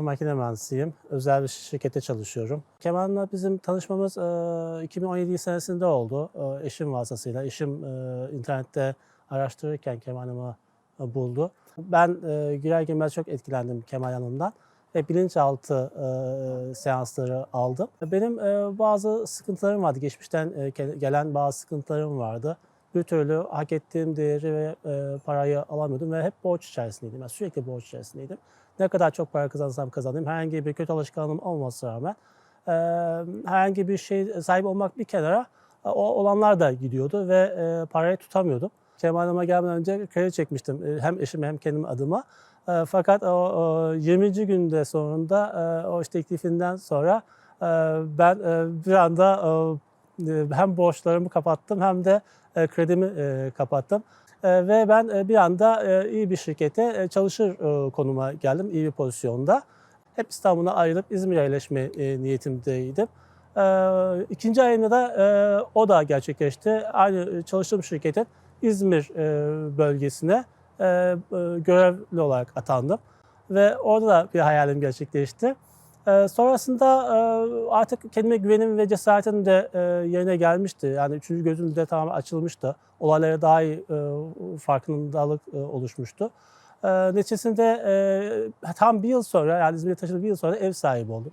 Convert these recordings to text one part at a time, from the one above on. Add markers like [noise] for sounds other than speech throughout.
Makine mühendisiyim. Özel bir şirkette çalışıyorum. Kemal'la bizim tanışmamız e, 2017 senesinde oldu. E, eşim vasıtasıyla. Eşim e, internette araştırırken Kemal'imi e, buldu. Ben e, girer girmez çok etkilendim Kemal Hanım'dan ve bilinçaltı e, seansları aldım. Benim e, bazı sıkıntılarım vardı. Geçmişten e, gelen bazı sıkıntılarım vardı. Bir türlü hak ettiğim değeri ve e, parayı alamıyordum ve hep borç içerisindeydim. Yani sürekli borç içerisindeydim. Ne kadar çok para kazansam kazanayım, herhangi bir kötü alışkanlığım olmasına rağmen e, herhangi bir şey sahip olmak bir kenara e, o olanlar da gidiyordu ve e, parayı tutamıyordum. Kemal Hanım'a gelmeden önce kredi çekmiştim e, hem eşim hem kendim adıma. E, fakat o, o 20. günde sonunda e, o iş teklifinden sonra e, ben e, bir anda e, hem borçlarımı kapattım hem de e, kredimi e, kapattım. E, ve ben bir anda iyi bir şirkete çalışır konuma geldim, iyi bir pozisyonda. Hep İstanbul'a ayrılıp İzmir'e yerleşme niyetimdeydim. İkinci ayında da o da gerçekleşti. Aynı çalıştığım şirketin İzmir bölgesine görevli olarak atandım. Ve orada da bir hayalim gerçekleşti. E, sonrasında e, artık kendime güvenim ve cesaretim de e, yerine gelmişti. Yani üçüncü gözüm de tamamen açılmıştı. Olaylara daha iyi e, farkındalık e, oluşmuştu. E, neticesinde e, tam bir yıl sonra yani İzmir'e taşınıp bir yıl sonra ev sahibi oldum.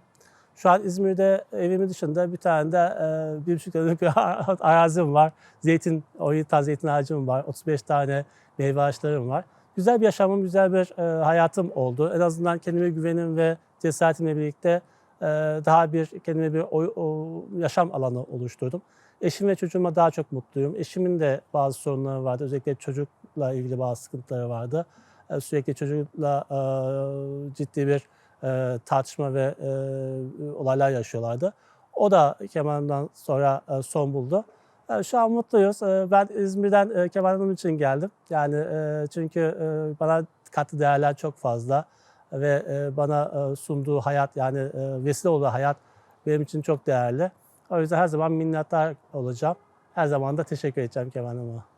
Şu an İzmir'de evimin dışında bir tane de e, bir buçuk dönümlük bir [laughs] arazim var. Zeytin, 17 tane zeytin ağacım var. 35 tane meyve ağaçlarım var. Güzel bir yaşamım, güzel bir e, hayatım oldu. En azından kendime güvenim ve cesaretimle birlikte e, daha bir kendime bir oy- o, yaşam alanı oluşturdum. Eşim ve çocuğuma daha çok mutluyum. Eşimin de bazı sorunları vardı. Özellikle çocukla ilgili bazı sıkıntıları vardı. E, sürekli çocukla e, ciddi bir e, tartışma ve e, olaylar yaşıyorlardı. O da Kemal'den sonra e, son buldu. Şu an mutluyuz. E, ben İzmir'den e, Kemal Hanım için geldim. Yani e, çünkü e, bana kattığı değerler çok fazla ve bana sunduğu hayat yani vesile olduğu hayat benim için çok değerli. O yüzden her zaman minnettar olacağım. Her zaman da teşekkür edeceğim Kemal Hanım'a.